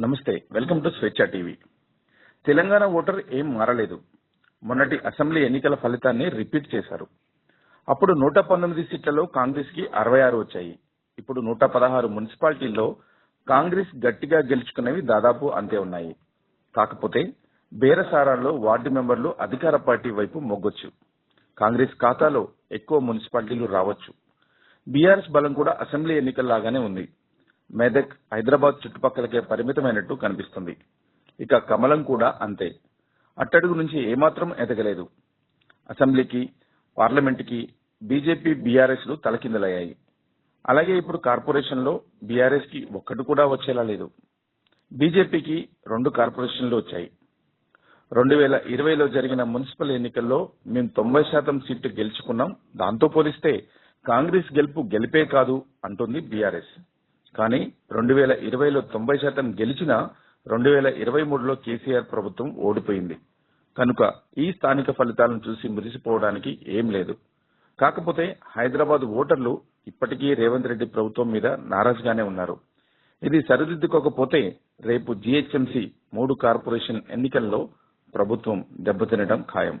నమస్తే welcome to Swecha TV. Telangana voter ఏం మారలేదు. మొన్నటి అసెంబ్లీ ఎన్నికల ఫలితాన్ని రిపీట్ చేశారు. అప్పుడు నూట పంతొమ్మిది సీట్లలో కాంగ్రెస్కి అరవై ఆరు వచ్చాయి. ఇప్పుడు నూట పదహారు మున్సిపాలిటీల్లో కాంగ్రెస్ గట్టిగా గెలుచుకున్నవి దాదాపు అంతే ఉన్నాయి. కాకపోతే బేరసారాల్లో వార్డు మెంబర్లు అధికార పార్టీ వైపు మొగ్గొచ్చు. కాంగ్రెస్ ఖాతాలో ఎక్కువ మున్సిపాలిటీలు రావచ్చు. బీఆర్ఎస్ బలం కూడా అసెంబ్లీ ఎన్నికల్లాగానే ఉంది. మెదక్ హైదరాబాద్ చుట్టుపక్కలకే పరిమితమైనట్టు కనిపిస్తుంది. ఇక కమలం కూడా అంతే. అట్టడుగు నుంచి ఏమాత్రం ఎదగలేదు. అసెంబ్లీకి పార్లమెంటుకి బీజేపీ బీఆర్ఎస్లు తలకిందలయ్యాయి. అలాగే ఇప్పుడు కార్పొరేషన్లో బీఆర్ఎస్కి ఒక్కటి కూడా వచ్చేలా లేదు. బీజేపీకి రెండు కార్పొరేషన్లు వచ్చాయి. రెండు వేల ఇరవైలో జరిగిన మున్సిపల్ ఎన్నికల్లో మేము తొంభై శాతం సీట్లు గెలుచుకున్నాం. దాంతో పోలిస్తే కాంగ్రెస్ గెలుపు గెలిపే కాదు అంటుంది బీఆర్ఎస్. కానీ రెండు వేల ఇరవైలో తొంభై శాతం గెలిచినా రెండు వేల ఇరవై మూడులో కేసీఆర్ ప్రభుత్వం ఓడిపోయింది. కనుక ఈ స్థానిక ఫలితాలను చూసి మురిసిపోవడానికి ఏం లేదు. కాకపోతే హైదరాబాద్ ఓటర్లు ఇప్పటికీ రేవంత్ రెడ్డి ప్రభుత్వం మీద నారాజుగానే ఉన్నారు. ఇది సరిదిద్దుకోకపోతే రేపు జీహెచ్ఎంసీ మూడు కార్పొరేషన్ ఎన్నికల్లో ప్రభుత్వం దెబ్బతినడం ఖాయం.